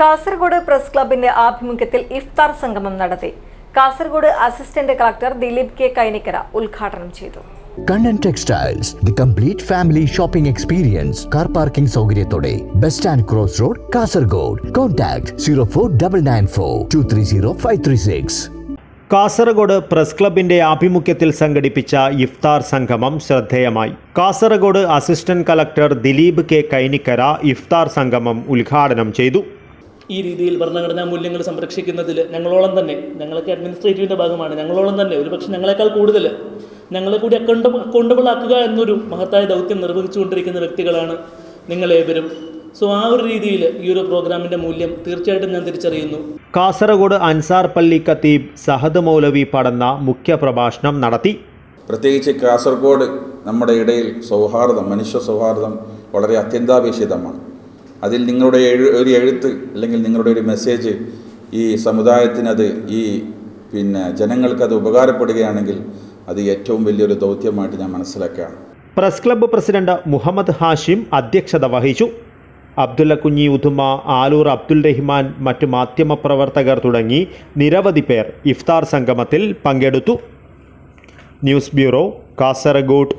Kasaragod press ക്ലബിന്റെ ആഭിമുഖ്യത്തിൽ ഇഫ്താർ സംഗമം നടത്തി. Kasaragod assistant collector Dileep K Kainikkara ഉദ്ഘാടനം ചെയ്തു. Kannan textiles the complete family shopping experience car parking സൗകര്യത്തോടെ bus stand cross road Kasaragod. Contact zero four double nine four two three zero five three six Kasaragod press ക്ലബിന്റെ ആഭിമുഖ്യത്തിൽ സംഘടിപ്പിച്ച ഇഫ്താർ സംഗമം ശ്രദ്ധേയമായി. Kasaragod assistant collector Dileep K Kainikkara ഇഫ്താർ സംഗമം ഉദ്ഘാടനം ചെയ്തു. ഈ രീതിയിൽ ഭരണഘടനാ മൂല്യങ്ങൾ സംരക്ഷിക്കുന്നതിൽ ഞങ്ങളോളം തന്നെ ഞങ്ങളൊക്കെ അഡ്മിനിസ്ട്രേറ്റീവിന്റെ ഭാഗമാണ് ഞങ്ങളോളം തന്നെ ഒരുപക്ഷെ ഞങ്ങളെക്കാൾ കൂടുതൽ ഞങ്ങളെ കൂടി അക്കൗണ്ട് അക്കൗണ്ടബിൾ ആക്കുക എന്നൊരു മഹത്തായ ദൗത്യം നിർവഹിച്ചുകൊണ്ടിരിക്കുന്ന വ്യക്തികളാണ് നിങ്ങളേവരും. സോ ആ ഒരു രീതിയിൽ ഈ ഒരു പ്രോഗ്രാമിന്റെ മൂല്യം തീർച്ചയായിട്ടും ഞാൻ തിരിച്ചറിയുന്നു. കാസർഗോഡ് അൻസാർ പള്ളി ഖത്തീബ് സഹദ് മൗലവി പടന്ന മുഖ്യ പ്രഭാഷണം നടത്തി. പ്രത്യേകിച്ച് കാസർഗോഡ് നമ്മുടെ ഇടയിൽ സൗഹാർദ്ദം മനുഷ്യ സൗഹാർദ്ദം വളരെ അത്യന്താപേക്ഷിതമാണ്. അതിൽ നിങ്ങളുടെ എഴു ഒരു എഴുത്ത് അല്ലെങ്കിൽ നിങ്ങളുടെ ഒരു മെസ്സേജ് ഈ സമുദായത്തിനത് ഈ പിന്നെ ജനങ്ങൾക്കത് ഉപകാരപ്പെടുകയാണെങ്കിൽ അത് ഏറ്റവും വലിയൊരു ദൗത്യമായിട്ട് ഞാൻ മനസ്സിലാക്കുകയാണ്. Press club president Muhammad Hashim അധ്യക്ഷത വഹിച്ചു. അബ്ദുല്ല കുഞ്ഞി ഉദുമ ആലൂർ അബ്ദുൽ റഹ്മാൻ മറ്റു മാധ്യമപ്രവർത്തകർ തുടങ്ങി നിരവധി പേർ ഇഫ്താർ സംഗമത്തിൽ പങ്കെടുത്തു. News bureau Kasaragod.